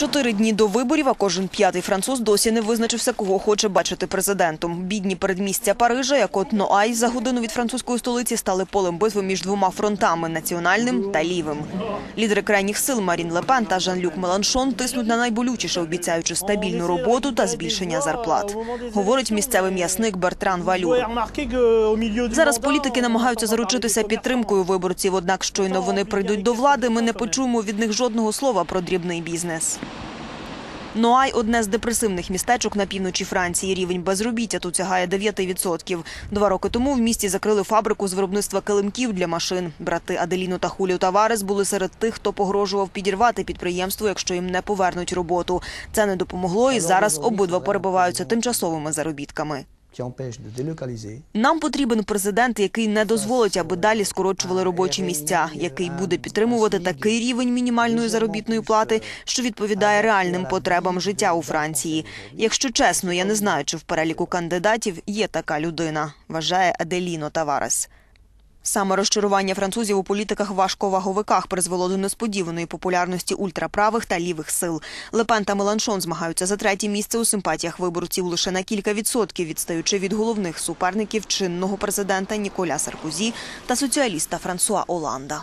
Чотири дні до виборів, а кожен п'ятий француз досі не визначився, кого хоче бачити президентом. Бідні передмістя Парижа, як от Ноай, за годину від французької столиці, стали полем битви між двома фронтами – національним та лівим. Лідери крайніх сил Марін Лепен та Жан-Люк Меланшон тиснуть на найболючіше, обіцяючи стабільну роботу та збільшення зарплат. Говорить місцевий м'ясник Бертран Валюр. Зараз політики намагаються заручитися підтримкою виборців. Однак, щойно вони прийдуть до влади, ми не почуємо від них жодного слова про дрібний бізнес. Ноай – одне з депресивних містечок на півночі Франції. Рівень безробіття тут сягає 9%. Два роки тому в місті закрили фабрику з виробництва килимків для машин. Брати Аделіно та Хуліо Таварес були серед тих, хто погрожував підірвати підприємство, якщо їм не повернуть роботу. Це не допомогло, і зараз обидва перебуваються тимчасовими заробітками. Нам потрібен президент, який не дозволить, аби далі скорочували робочі місця, який буде підтримувати такий рівень мінімальної заробітної плати, що відповідає реальним потребам життя у Франції. Якщо чесно, я не знаю, чи в переліку кандидатів є така людина, вважає Аделіно Таварес. Саме розчарування французів у політиках важковаговиках призвело до несподіваної популярності ультраправих та лівих сил. Лепен та Меланшон змагаються за третє місце у симпатіях виборців лише на кілька відсотків, відстаючи від головних суперників чинного президента Ніколя Саркозі та соціаліста Франсуа Оланда.